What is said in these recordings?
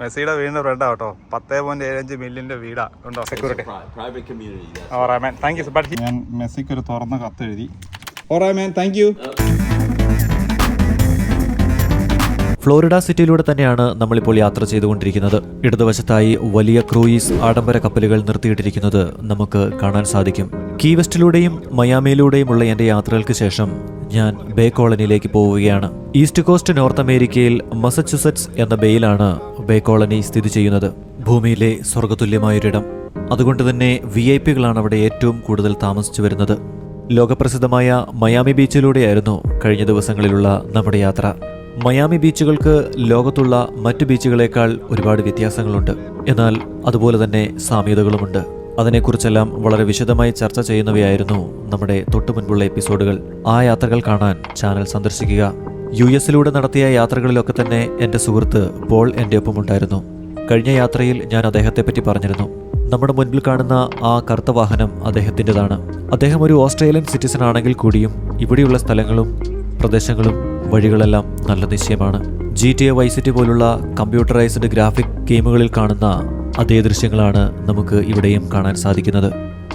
മെസ്സിയുടെ വീടിന്റെ ഫ്രണ്ടാ കേട്ടോ. പത്തേ പോയിന്റ് ഏഴഞ്ച് മില്ലിന്റെ വീടാ. ഉണ്ടോ സെക്യൂരിറ്റി താങ്ക് യു ബട്ട് ഞാൻ മെസ്സിക്ക് ഒരു തുറന്ന കത്ത് എഴുതി ഓറാമാൻ താങ്ക് യു ഫ്ലോറിഡ സിറ്റിയിലൂടെ തന്നെയാണ് നമ്മളിപ്പോൾ യാത്ര ചെയ്തുകൊണ്ടിരിക്കുന്നത്. ഇടതുവശത്തായി വലിയ ക്രൂയിസ് ആഡംബര കപ്പലുകൾ നിർത്തിയിട്ടിരിക്കുന്നത് നമുക്ക് കാണാൻ സാധിക്കും. കീവെസ്റ്റിലൂടെയും മയാമിയിലൂടെയുമുള്ള എന്റെ യാത്രകൾക്ക് ശേഷം ഞാൻ ബേ കോളനിയിലേക്ക് പോവുകയാണ്. ഈസ്റ്റ് കോസ്റ്റ് നോർത്ത് അമേരിക്കയിൽ മസച്യുസെറ്റ്സ് എന്ന ബേയിലാണ് ബേ കോളനി സ്ഥിതി ചെയ്യുന്നത് ഭൂമിയിലെ സ്വർഗതുല്യമായൊരിടം അതുകൊണ്ട് തന്നെ വി ഐ പികളാണ് അവിടെ ഏറ്റവും കൂടുതൽ താമസിച്ചു വരുന്നത്. ലോകപ്രസിദ്ധമായ മയാമി ബീച്ചിലൂടെയായിരുന്നു കഴിഞ്ഞ ദിവസങ്ങളിലുള്ള നമ്മുടെ യാത്ര. മയാമി ബീച്ചുകൾക്ക് ലോകത്തുള്ള മറ്റു ബീച്ചുകളേക്കാൾ ഒരുപാട് വ്യത്യാസങ്ങളുണ്ട്. എന്നാൽ അതുപോലെ തന്നെ സാമ്യതകളുമുണ്ട്. അതിനെക്കുറിച്ചെല്ലാം വളരെ വിശദമായി ചർച്ച ചെയ്യുന്നവയായിരുന്നു നമ്മുടെ തൊട്ടു മുൻപുള്ള എപ്പിസോഡുകൾ. ആ യാത്രകൾ കാണാൻ ചാനൽ സന്ദർശിക്കുക. യു എസിലൂടെ നടത്തിയ യാത്രകളിലൊക്കെ തന്നെ എന്റെ സുഹൃത്ത് പോൾ എന്റെ ഒപ്പമുണ്ടായിരുന്നു. കഴിഞ്ഞ യാത്രയിൽ ഞാൻ അദ്ദേഹത്തെപ്പറ്റി പറഞ്ഞിരുന്നു. നമ്മുടെ മുൻപിൽ കാണുന്ന ആ കറുത്ത വാഹനം അദ്ദേഹത്തിന്റെതാണ്. അദ്ദേഹം ഒരു ഓസ്ട്രേലിയൻ സിറ്റിസൺ ആണെങ്കിൽ കൂടിയും ഇവിടെയുള്ള സ്ഥലങ്ങളും പ്രദേശങ്ങളും വഴികളെല്ലാം നല്ല നിശ്ചയമാണ്. ജി ടി എ വൈസിറ്റി പോലുള്ള കമ്പ്യൂട്ടറൈസ്ഡ് ഗ്രാഫിക് ഗെയിമുകളിൽ കാണുന്ന അതേ ദൃശ്യങ്ങളാണ് നമുക്ക് ഇവിടെയും കാണാൻ സാധിക്കുന്നത്.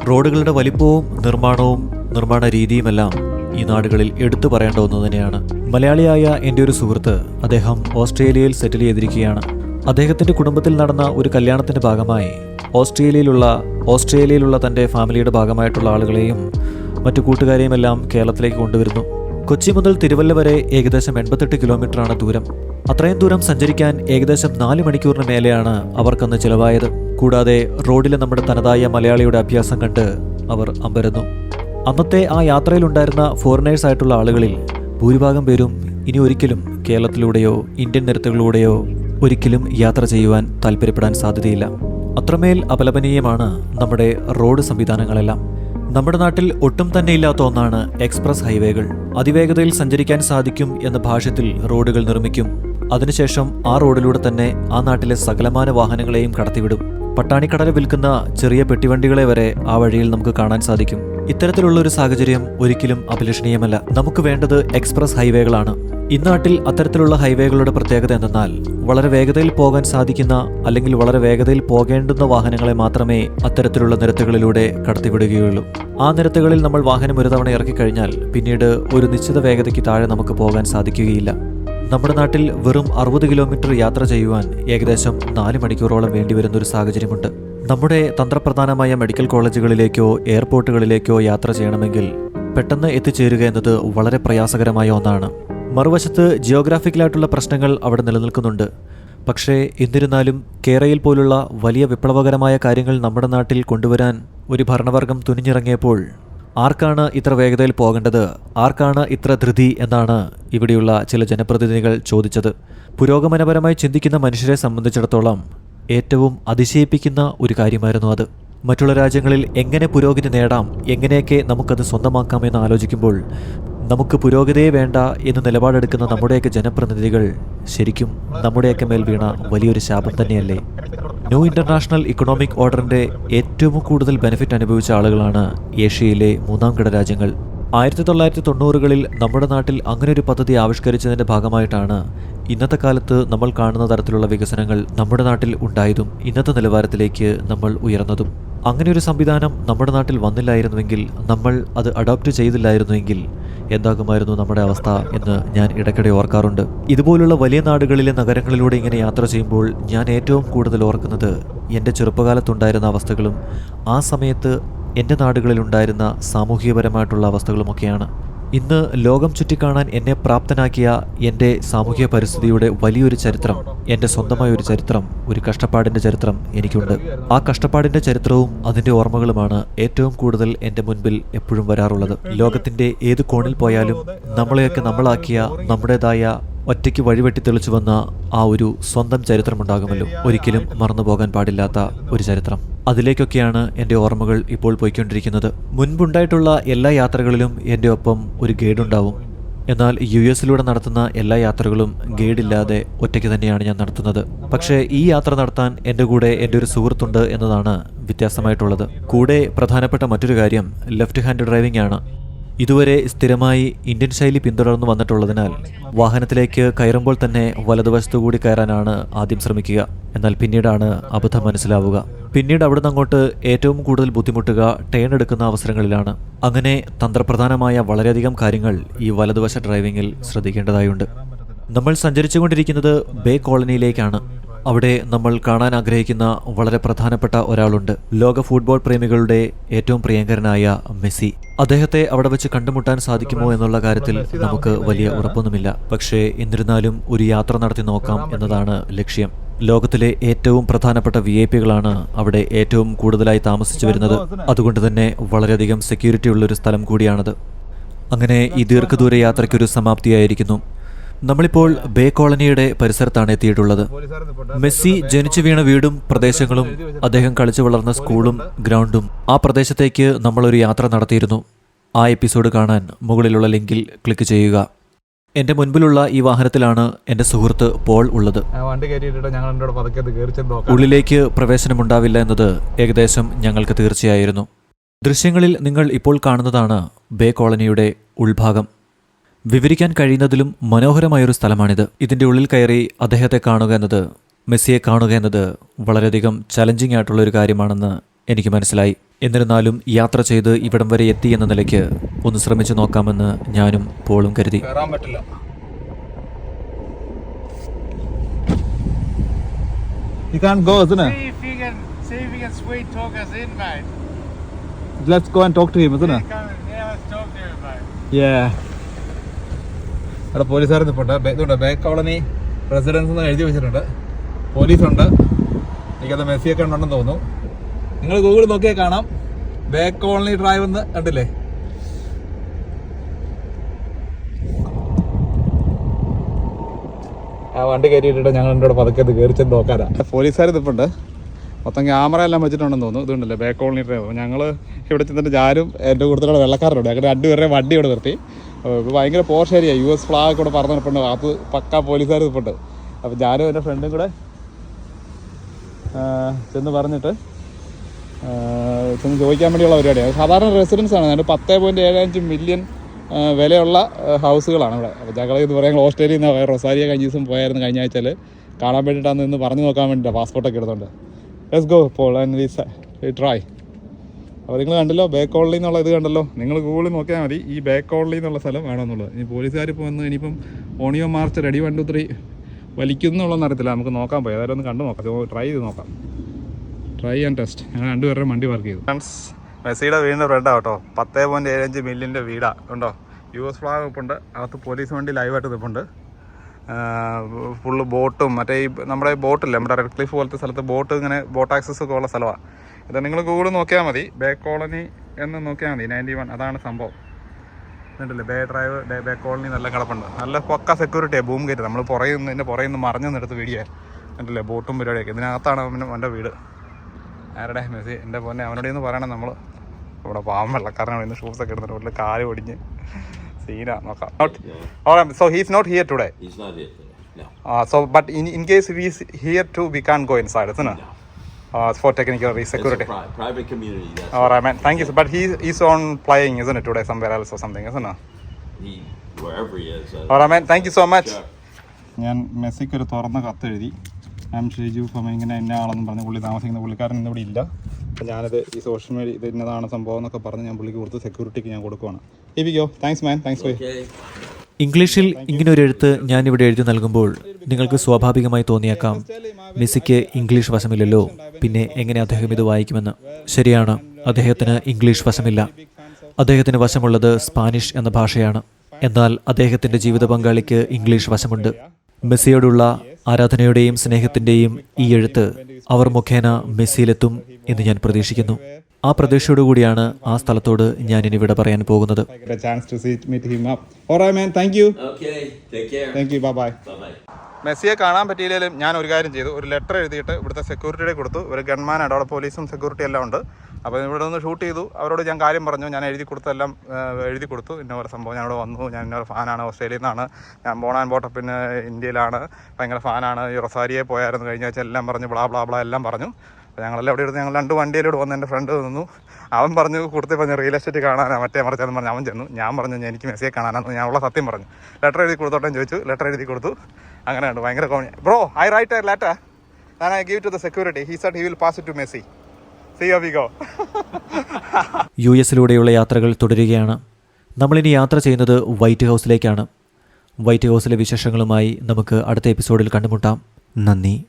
റോഡുകളുടെ വലിപ്പവും നിർമ്മാണവും നിർമ്മാണ രീതിയുമെല്ലാം ഈ നാടുകളിൽ എടുത്തു പറയേണ്ട ഒന്ന് തന്നെയാണ്. മലയാളിയായ എന്റെ ഒരു സുഹൃത്ത് അദ്ദേഹം ഓസ്ട്രേലിയയിൽ സെറ്റിൽ ചെയ്തിരിക്കുകയാണ്. അദ്ദേഹത്തിന്റെ കുടുംബത്തിൽ നടന്ന ഒരു കല്യാണത്തിന്റെ ഭാഗമായി ഓസ്ട്രേലിയയിലുള്ള ഓസ്ട്രേലിയയിലുള്ള തന്റെ ഫാമിലിയുടെ ഭാഗമായിട്ടുള്ള ആളുകളെയും മറ്റു കൂട്ടുകാരെയും എല്ലാം കേരളത്തിലേക്ക് കൊണ്ടുവരുന്നു. കൊച്ചി മുതൽ തിരുവല്ല വരെ ഏകദേശം എൺപത്തെട്ട് കിലോമീറ്ററാണ് ദൂരം. അത്രയും ദൂരം സഞ്ചരിക്കാൻ ഏകദേശം നാല് മണിക്കൂറിന് മേലെയാണ് അവർക്കന്ന് ചിലവായത്. കൂടാതെ റോഡിലെ നമ്മുടെ തനതായ മലയാളിയുടെ അഭ്യാസം കണ്ട് അവർ അമ്പരന്നു. അന്നത്തെ ആ യാത്രയിലുണ്ടായിരുന്ന ഫോറിനേഴ്സ് ആയിട്ടുള്ള ആളുകളിൽ ഭൂരിഭാഗം പേരും ഇനി ഒരിക്കലും കേരളത്തിലൂടെയോ ഇന്ത്യൻ നിരത്തുകളിലൂടെയോ ഒരിക്കലും യാത്ര ചെയ്യുവാൻ താല്പര്യപ്പെടാൻ സാധ്യതയില്ല. അത്രമേൽ അപലപനീയമാണ് നമ്മുടെ റോഡ് സംവിധാനങ്ങളെല്ലാം. നമ്മുടെ നാട്ടിൽ ഒട്ടും തന്നെ ഇല്ലാത്ത ഒന്നാണ് എക്സ്പ്രസ് ഹൈവേകൾ. അതിവേഗതയിൽ സഞ്ചരിക്കാൻ സാധിക്കും എന്ന ഭാഷത്തിൽ റോഡുകൾ നിർമ്മിക്കും. അതിനുശേഷം ആ റോഡിലൂടെ തന്നെ ആ നാട്ടിലെ സകലമാന വാഹനങ്ങളെയും കടത്തിവിടും. പട്ടാണിക്കടല വിൽക്കുന്ന ചെറിയ പെട്ടിവണ്ടികളെ വരെ ആ വഴിയിൽ നമുക്ക് കാണാൻ സാധിക്കും. ഇത്തരത്തിലുള്ള ഒരു സാഹചര്യം ഒരിക്കലും അഭിലഷണീയമല്ല. നമുക്ക് വേണ്ടത് എക്സ്പ്രസ് ഹൈവേകളാണ്. ഇന്നാട്ടിൽ അത്തരത്തിലുള്ള ഹൈവേകളുടെ പ്രത്യേകത എന്തെന്നാൽ വളരെ വേഗതയിൽ പോകാൻ സാധിക്കുന്ന അല്ലെങ്കിൽ വളരെ വേഗതയിൽ പോകേണ്ടുന്ന വാഹനങ്ങളെ മാത്രമേ അത്തരത്തിലുള്ള നിരത്തുകളിലൂടെ കടത്തിവിടുകയുള്ളൂ. ആ നിരത്തുകളിൽ നമ്മൾ വാഹനം ഒരു തവണ ഇറക്കിക്കഴിഞ്ഞാൽ പിന്നീട് ഒരു നിശ്ചിത വേഗതയ്ക്ക് താഴെ നമുക്ക് പോകാൻ സാധിക്കുകയില്ല. നമ്മുടെ നാട്ടിൽ വെറും അറുപത് കിലോമീറ്റർ യാത്ര ചെയ്യുവാൻ ഏകദേശം നാല് മണിക്കൂറോളം വേണ്ടിവരുന്ന ഒരു സാഹചര്യമുണ്ട്. നമ്മുടെ തന്ത്രപ്രധാനമായ മെഡിക്കൽ കോളേജുകളിലേക്കോ എയർപോർട്ടുകളിലേക്കോ യാത്ര ചെയ്യണമെങ്കിൽ പെട്ടെന്ന് എത്തിച്ചേരുക എന്നത് വളരെ പ്രയാസകരമായ ഒന്നാണ്. മറുവശത്ത് ജിയോഗ്രാഫിക്കലായിട്ടുള്ള പ്രശ്നങ്ങൾ അവിടെ നിലനിൽക്കുന്നുണ്ട്. പക്ഷേ എന്നിരുന്നാലും കേരയിൽ പോലുള്ള വലിയ വിപ്ലവകരമായ കാര്യങ്ങൾ നമ്മുടെ നാട്ടിൽ കൊണ്ടുവരാൻ ഒരു ഭരണവർഗം തുനിഞ്ഞിറങ്ങിയപ്പോൾ ആർക്കാണ് ഇത്ര വേഗതയിൽ പോകേണ്ടത് ആർക്കാണ് ഇത്ര ധൃതി എന്നാണ് ഇവിടെയുള്ള ചില ജനപ്രതിനിധികൾ ചോദിച്ചത്. പുരോഗമനപരമായി ചിന്തിക്കുന്ന മനുഷ്യരെ സംബന്ധിച്ചിടത്തോളം ഏറ്റവും അതിശയിപ്പിക്കുന്ന ഒരു കാര്യമായിരുന്നു അത്. മറ്റുള്ള രാജ്യങ്ങളിൽ എങ്ങനെ പുരോഗതി നേടാം എങ്ങനെയൊക്കെ നമുക്കത് സ്വന്തമാക്കാം എന്ന് ആലോചിക്കുമ്പോൾ നമുക്ക് പുരോഗതിയെ വേണ്ട എന്ന് നിലപാടെടുക്കുന്ന നമ്മുടെയൊക്കെ ജനപ്രതിനിധികൾ ശരിക്കും നമ്മുടെയൊക്കെ മേൽ വീണ വലിയൊരു ശാപം തന്നെയല്ലേ? ന്യൂ ഇന്റർനാഷണൽ ഇക്കണോമിക് ഓർഡറിന്റെ ഏറ്റവും കൂടുതൽ ബെനിഫിറ്റ് അനുഭവിച്ച ആളുകളാണ് ഏഷ്യയിലെ മൂന്നാം കിട രാജ്യങ്ങൾ. ആയിരത്തി തൊള്ളായിരത്തി തൊണ്ണൂറുകളിൽ നമ്മുടെ നാട്ടിൽ അങ്ങനെ ഒരു പദ്ധതി ആവിഷ്കരിച്ചതിന്റെ ഭാഗമായിട്ടാണ് ഇന്നത്തെ കാലത്ത് നമ്മൾ കാണുന്ന തരത്തിലുള്ള വികസനങ്ങൾ നമ്മുടെ നാട്ടിൽ ഉണ്ടായതും ഇന്നത്തെ നിലവാരത്തിലേക്ക് നമ്മൾ ഉയർന്നതും. അങ്ങനെ ഒരു സംവിധാനം നമ്മുടെ നാട്ടിൽ വന്നില്ലായിരുന്നുവെങ്കിൽ നമ്മൾ അത് അഡോപ്റ്റ് ചെയ്തില്ലായിരുന്നുവെങ്കിൽ എന്താകുമായിരുന്നു നമ്മുടെ അവസ്ഥ എന്ന് ഞാൻ ഇടയ്ക്കിടെ ഓർക്കാറുണ്ട്. ഇതുപോലുള്ള വലിയ നാടുകളിലെ നഗരങ്ങളിലൂടെ ഇങ്ങനെ യാത്ര ചെയ്യുമ്പോൾ ഞാൻ ഏറ്റവും കൂടുതൽ ഓർക്കുന്നത് എന്റെ ചെറുപ്പകാലത്തുണ്ടായിരുന്ന അവസ്ഥകളും ആ സമയത്ത് എന്റെ നാടുകളിലുണ്ടായിരുന്ന സാമൂഹികപരമായിട്ടുള്ള അവസ്ഥകളുമൊക്കെയാണ്. ഇന്ന് ലോകം ചുറ്റിക്കാണാൻ എന്നെ പ്രാപ്തനാക്കിയ എന്റെ സാമൂഹിക പരിസ്ഥിതിയുടെ വലിയൊരു ചരിത്രം എന്റെ സ്വന്തമായ ഒരു ചരിത്രം ഒരു കഷ്ടപ്പാടിന്റെ ചരിത്രം എനിക്കുണ്ട്. ആ കഷ്ടപ്പാടിന്റെ ചരിത്രവും അതിന്റെ ഓർമ്മകളുമാണ് ഏറ്റവും കൂടുതൽ എന്റെ മുൻപിൽ എപ്പോഴും വരാറുള്ളത്. ലോകത്തിന്റെ ഏത് കോണിൽ പോയാലും നമ്മളെയൊക്കെ നമ്മളാക്കിയ നമ്മുടേതായ ഒറ്റയ്ക്ക് വഴിവെട്ടി തെളിച്ചു വന്ന ആ ഒരു സ്വന്തം ചരിത്രമുണ്ടാകുമല്ലോ. ഒരിക്കലും മറന്നു പോകാൻ പാടില്ലാത്ത ഒരു ചരിത്രം. അതിലേക്കൊക്കെയാണ് എന്റെ ഓർമ്മകൾ ഇപ്പോൾ പോയിക്കൊണ്ടിരിക്കുന്നത്. മുൻപുണ്ടായിട്ടുള്ള എല്ലാ യാത്രകളിലും എന്റെ ഒപ്പം ഒരു ഗൈഡ് ഉണ്ടാവും എന്നാൽ യു എസിലൂടെ നടത്തുന്ന എല്ലാ യാത്രകളും ഗൈഡില്ലാതെ ഒറ്റയ്ക്ക് തന്നെയാണ് ഞാൻ നടത്തുന്നത്. പക്ഷേ ഈ യാത്ര നടത്താൻ എന്റെ കൂടെ എന്റെ ഒരു സുഹൃത്തുണ്ട് എന്നതാണ് വ്യത്യാസമായിട്ടുള്ളത്. കൂടെ പ്രധാനപ്പെട്ട മറ്റൊരു കാര്യം ലെഫ്റ്റ് ഹാൻഡ് ഡ്രൈവിംഗ് ആണ്. ഇതുവരെ സ്ഥിരമായി ഇന്ത്യൻ ശൈലി പിന്തുടർന്നു വന്നിട്ടുള്ളതിനാൽ വാഹനത്തിലേക്ക് കയറുമ്പോൾ തന്നെ വലതുവശത്തുകൂടി കയറാനാണ് ആദ്യം ശ്രമിക്കുക. എന്നാൽ പിന്നീടാണ് അബദ്ധം മനസ്സിലാവുക. പിന്നീട് അവിടുന്ന് അങ്ങോട്ട് ഏറ്റവും കൂടുതൽ ബുദ്ധിമുട്ടുക ടേൺ എടുക്കുന്ന അവസരങ്ങളിലാണ്. അങ്ങനെ തന്ത്രപ്രധാനമായ വളരെയധികം കാര്യങ്ങൾ ഈ വലതുവശ ഡ്രൈവിംഗിൽ ശ്രദ്ധിക്കേണ്ടതായുണ്ട്. നമ്മൾ സഞ്ചരിച്ചുകൊണ്ടിരിക്കുന്നത് ബേ കോളനിയിലേക്കാണ്. അവിടെ നമ്മൾ കാണാൻ ആഗ്രഹിക്കുന്ന വളരെ പ്രധാനപ്പെട്ട ഒരാളുണ്ട്. ലോക ഫുട്ബോൾ പ്രേമികളുടെ ഏറ്റവും പ്രിയങ്കരനായ മെസ്സി. അദ്ദേഹത്തെ അവിടെ വെച്ച് കണ്ടുമുട്ടാൻ സാധിക്കുമോ എന്നുള്ള കാര്യത്തിൽ നമുക്ക് വലിയ ഉറപ്പൊന്നുമില്ല. പക്ഷേ എന്നിരുന്നാലും ഒരു യാത്ര നടത്തി നോക്കാം എന്നതാണ് ലക്ഷ്യം. ലോകത്തിലെ ഏറ്റവും പ്രധാനപ്പെട്ട വി ഐ പികളാണ് അവിടെ ഏറ്റവും കൂടുതലായി താമസിച്ചു വരുന്നത്. അതുകൊണ്ട് തന്നെ വളരെയധികം സെക്യൂരിറ്റി ഉള്ളൊരു സ്ഥലം കൂടിയാണത്. അങ്ങനെ ഈ ദീർഘദൂര യാത്രയ്ക്കൊരു സമാപ്തിയായിരിക്കുന്നു. നമ്മളിപ്പോൾ ബേ കോളനിയുടെ പരിസരത്താണ് എത്തിയിട്ടുള്ളത്. മെസ്സി ജനിച്ചു വീണ വീടും പ്രദേശങ്ങളും അദ്ദേഹം കളിച്ചു വളർന്ന സ്കൂളും ഗ്രൗണ്ടും ആ പ്രദേശത്തേക്ക് നമ്മളൊരു യാത്ര നടത്തിയിരുന്നു. ആ എപ്പിസോഡ് കാണാൻ മുകളിലുള്ള ലിങ്കിൽ ക്ലിക്ക് ചെയ്യുക. എന്റെ മുൻപിലുള്ള ഈ വാഹനത്തിലാണ് എന്റെ സുഹൃത്ത് പോൾ ഉള്ളത്. ഉള്ളിലേക്ക് പ്രവേശനമുണ്ടാവില്ല എന്നത് ഏകദേശം ഞങ്ങൾക്ക് തീർച്ചയായിരുന്നു. ദൃശ്യങ്ങളിൽ നിങ്ങൾ ഇപ്പോൾ കാണുന്നതാണ് ബേ കോളനിയുടെ ഉൾഭാഗം. വിവരിക്കാൻ കഴിയുന്നതിലും മനോഹരമായൊരു സ്ഥലമാണിത് ഇതിന്റെ ഉള്ളിൽ കയറി അദ്ദേഹത്തെ കാണുക എന്നത് മെസ്സിയെ കാണുക എന്നത് വളരെയധികം ചലഞ്ചിങ് ആയിട്ടുള്ള ഒരു കാര്യമാണെന്ന് എനിക്ക് മനസ്സിലായി എന്നിരുന്നാലും യാത്ര ചെയ്ത് ഇവിടം വരെ എത്തി എന്ന നിലയ്ക്ക് ഒന്ന് ശ്രമിച്ചു നോക്കാമെന്ന് ഞാനും പോളും കരുതി കയറാൻ പറ്റില്ല You can't go, isn't it? See if you can see if you can sweet talk us in, mate. Let's go and talk to him, isn't it? Come yeah, let's talk to him, mate. Yeah. അവിടെ പോലീസുകാർ നിൽപ്പുണ്ട് ഇതുണ്ട് bay colony residence എന്ന് എഴുതി വെച്ചിട്ടുണ്ട്. പോലീസുണ്ട്. എനിക്കത് മെസ്സിയൊക്കെ ഉണ്ടെന്ന് തോന്നുന്നു. നിങ്ങൾ ഗൂഗിൾ നോക്കിയാൽ കാണാം. ബേ കോളനി ഡ്രൈവ് എന്ന് കണ്ടില്ലേ? ആ വണ്ടി കയറ്റിയിട്ടിട്ട് ഞങ്ങൾ എന്റെ പതുക്കെ അത് കയറി ചെന്ന് നോക്കാനാ. പോലീസുകാർ നിൽപ്പുണ്ട് മൊത്തം ക്യാമറ എല്ലാം വെച്ചിട്ടുണ്ടെന്ന് തോന്നുന്നു. ഇതുണ്ടല്ലേ ബേ കോളനി ഡ്രൈവ്. ഞങ്ങൾ ഇവിടെ ചെന്നിട്ട് ഞാനും എന്റെ കൂടുതലുള്ള വെള്ളക്കാരുണ്ട് അങ്ങനെ രണ്ടുപേരുടെ വണ്ടി ഇവിടെ നിർത്തി. ഭയങ്കര പോർഷ് യു എസ് ഫ്ലാഗ് കൂടെ പറന്ന് നിൽപ്പുണ്ട് അത് പക്ക പോലീസുകാർ നിൽപ്പുണ്ട് അപ്പോൾ ഞാനും എന്റെ ഫ്രണ്ടും കൂടെ ചെന്ന് പറഞ്ഞിട്ട് ചെന്ന് ചോദിക്കാൻ വേണ്ടിയുള്ള പരിപാടിയാണ് സാധാരണ റെസിഡൻസ് ആണ്. അതിന്റെ പത്ത് പോയിന്റ് ഏഴ് അഞ്ച് മില്യൺ വിലയുള്ള ഹൗസുകളാണ് ഇവിടെ. അപ്പോൾ ഞങ്ങൾ ഇത് പറയാൻ ഓസ്ട്രേലിയയിൽ നിന്ന് റൊസാരിയ കഴിഞ്ഞ ദിവസം പോയായിരുന്നു കഴിഞ്ഞ ആഴ്ചയിൽ കാണാൻ വേണ്ടിയിട്ടാണ് ഇന്ന് പറഞ്ഞു നോക്കാൻ വേണ്ടിയിട്ടാണ് പാസ്പോർട്ടൊക്കെ എടുത്തുകൊണ്ട് let's go Paul and we try അപ്പോൾ നിങ്ങൾ കണ്ടല്ലോ ബാക്ക് കോളനി എന്നുള്ള ഇത് കണ്ടല്ലോ. നിങ്ങൾ ഗൂഗിളിൽ നോക്കിയാൽ മതി ഈ ബാക്ക് കോളനി എന്നുള്ള സ്ഥലം വേണമെന്നുള്ളത്. ഇനി പോലീസുകാർ ഇപ്പോൾ വന്ന് ഇനിയിപ്പം ഓണിയോ march ready one two three വലിക്കുന്നുള്ളതെന്ന് അറിയത്തില്ല. നമുക്ക് നോക്കാൻ പോയി. ഏതായാലും ഒന്ന് കണ്ടു നോക്കാം. ട്രൈ ചെയ്ത് നോക്കാം. ട്രൈ ആൻഡ് ടെസ്റ്റ് ഞങ്ങൾ രണ്ടുപേരുടെ വണ്ടി വർക്ക് ചെയ്തു. ഫ്രണ്ട്സ് മെസ്സിയുടെ വീടിന്റെ ഫ്രണ്ടാണ് കേട്ടോ. പത്തേ പോയിന്റ് ഏഴഞ്ച് മില്യന്റെ വീടാണ് ഉണ്ടോ യു എസ് ഫ്ലാഗ് നിൽപ്പുണ്ട് അകത്ത് പോലീസ് വണ്ടി ലൈവായിട്ട് നിൽപ്പുണ്ട് ഫുള്ള് ബോട്ടും മറ്റേ ഈ നമ്മുടെ ബോട്ടില്ലേ നമ്മുടെ റെഡ് ക്ലിഫ് പോലത്തെ സ്ഥലത്ത് ബോട്ട് ഇങ്ങനെ ബോട്ട് ആക്സസ് ഒക്കെ ഉള്ള സ്ഥലമാണ് ഇത് നിങ്ങൾ ഗൂഗിൾ നോക്കിയാൽ മതി. ബേ കോളനി എന്ന് നോക്കിയാൽ മതി. നയന്റി വൺ അതാണ് സംഭവം. എന്നിട്ടില്ല ബേ ഡ്രൈവ് ബേ- കോളനി നല്ല കിടപ്പുണ്ട്. നല്ല പക്ക സെക്യൂരിറ്റിയാണ് ബൂം കയറ്റി നമ്മൾ പുറകിൽ നിന്ന് ഇതിന്റെ പുറകിൽ നിന്ന് മറിഞ്ഞു നിന്നെടുത്ത് വീഡിയോ എന്നിട്ടില്ല ബോട്ടും പരിപാടിയൊക്കെ. ഇതിനകത്താണ് അവന്റെ വീട്. ആരുടെ? മെസ്സി. എന്റെ പൊന്നെ. അവനോട് ഇന്ന് പറയണം നമ്മൾ ഇവിടെ പാവം വെള്ളക്കാരനാണ് ഇന്ന് ഷൂസൊക്കെ ഇടുന്നുണ്ട് വീട്ടിൽ കാൽ ഒടിഞ്ഞ് സീനാ നോക്കാം so he's All right. So He's not here today. He's not here today. No. Uh, so, but in, in case he's here too, we can't go inside, isn't it? No. Uh, for technical re- It's security. a pri- private community. That's All right, man. Thank you. sir. But he, he's on playing, isn't it, today somewhere else or something, isn't it? he wherever he is. Uh, All right, man. Thank you so much. Sure. ഞാൻ മെസ്സിക്ക് ഒരു തുറന്ന കത്ത് എഴുതി ഞാൻ ഷെജു ഫമ ഇങ്ങനെ എന്നെ ആളെന്ന് പറഞ്ഞ് പുള്ളി താമസിക്കുന്ന പുള്ളിക്കാരൻ ഇന്ന് ഇവിടെ ഇല്ല അപ്പോൾ ഞാനത് ഈ സോഷ്യൽ മീഡിയ ഇത് ഇന്നതാണ് സംഭവം എന്നൊക്കെ പറഞ്ഞ് ഞാൻ പുള്ളിക്ക് കൊടുത്ത് സെക്യൂരിറ്റിക്ക് ഞാൻ കൊടുക്കുവാണ് ഇരിക്കോ താങ്ക്സ് മാൻ താങ്ക്സ് ഇംഗ്ലീഷിൽ ഇങ്ങനെ ഒരു എഴുത്ത് ഞാൻ ഇവിടെ എഴുതി നൽകുമ്പോൾ നിങ്ങൾക്ക് സ്വാഭാവികമായി തോന്നിയേക്കാം. മെസ്സിക്ക് ഇംഗ്ലീഷ് വശമില്ലല്ലോ. പിന്നെ എങ്ങനെ അദ്ദേഹം ഇത് വായിക്കുമെന്ന്. ശരിയാണ് അദ്ദേഹത്തിന് ഇംഗ്ലീഷ് വശമില്ല. അദ്ദേഹത്തിന് വശമുള്ളത് സ്പാനിഷ് എന്ന ഭാഷയാണ്. എന്നാൽ അദ്ദേഹത്തിന്റെ ജീവിത പങ്കാളിക്ക് ഇംഗ്ലീഷ് വശമുണ്ട്. മെസ്സിയോടുള്ള ആരാധനയുടെയും സ്നേഹത്തിന്റെയും ഈ എഴുത്ത് അവർ മുഖേന മെസ്സിയിലെത്തും എന്ന് ഞാൻ പ്രതീക്ഷിക്കുന്നു. ആ പ്രതീക്ഷയോടുകൂടിയാണ് ആ സ്ഥലത്തോട് ഞാൻ ഇനി ഇവിടെ പറയാൻ പോകുന്നത് get a chance to see meet him up. All right, man. Thank you. Okay. Take care. Thank you. Bye bye. Bye bye. മെസ്സിയെ കാണാൻ പറ്റിയില്ലെങ്കിലും ഞാൻ ഒരു കാര്യം ചെയ്തു ഒരു ലെറ്റർ എഴുതിയിട്ട് ഇവിടുത്തെ സെക്യൂരിറ്റിയുടെ കൊടുത്തു ഒരു ഗൺമാനാണ് അവിടെ പോലീസും സെക്യൂരിറ്റി എല്ലാം ഉണ്ട് അപ്പോൾ ഇവിടെ നിന്ന് ഷൂട്ട് ചെയ്തു അവരോട് ഞാൻ കാര്യം പറഞ്ഞു ഞാൻ എഴുതി കൊടുത്തെല്ലാം എഴുതി കൊടുത്തു ഇന്ന പോലെ സംഭവം ഞാൻ ഇവിടെ വന്നു ഞാൻ ഇന്നൊരു ഫാനാണ് ഓസ്ട്രേലിയയിൽ നിന്നാണ് ഞാൻ ബോണാൻ ബോട്ട പിന്നെ ഇന്ത്യയിലാണ് ഭയങ്കര ഫാനാണ് ഈ റൊസാരിയെ പോയായിരുന്നു കഴിഞ്ഞ ആഴ്ച എല്ലാം പറഞ്ഞു ബ്ലാ ബ്ലാ ബ്ലാ എല്ലാം പറഞ്ഞു അപ്പോൾ ഞങ്ങളെല്ലാം ഇവിടെ ഇരുന്ന് ഞങ്ങൾ രണ്ട് വണ്ടിയിലൂടെ വന്ന് എന്റെ ഫ്രണ്ട് നിന്നു. അവൻ പറഞ്ഞു കൊടുത്ത് പറഞ്ഞു റിയൽ എസ്റ്റേറ്റ് കാണാനാണ് മറ്റേ മറിച്ചെന്ന് പറഞ്ഞു അവൻ ചെന്നു. ഞാൻ പറഞ്ഞു "ഞാൻ എനിക്ക് മെസ്സേജ് കാണാനാണെന്ന് ഞാൻ ഉള്ള സത്യം പറഞ്ഞു. ലെറ്റർ എഴുതി കൊടുത്തോട്ടെ ചോദിച്ചു. ലെറ്റർ എഴുതി കൊടുത്തു. അങ്ങനെ ഉണ്ട് ഭയങ്കര comedy. Bro I write letter ഞാൻ I give to the security he said he will pass to Messi U എസിലൂടെയുള്ള യാത്രകൾ തുടരുകയാണ്. നമ്മളിനി യാത്ര ചെയ്യുന്നത് വൈറ്റ് ഹൗസിലേക്കാണ് വൈറ്റ് ഹൗസിലെ വിശേഷങ്ങളുമായി നമുക്ക് അടുത്ത എപ്പിസോഡിൽ കണ്ടുമുട്ടാം. നന്ദി.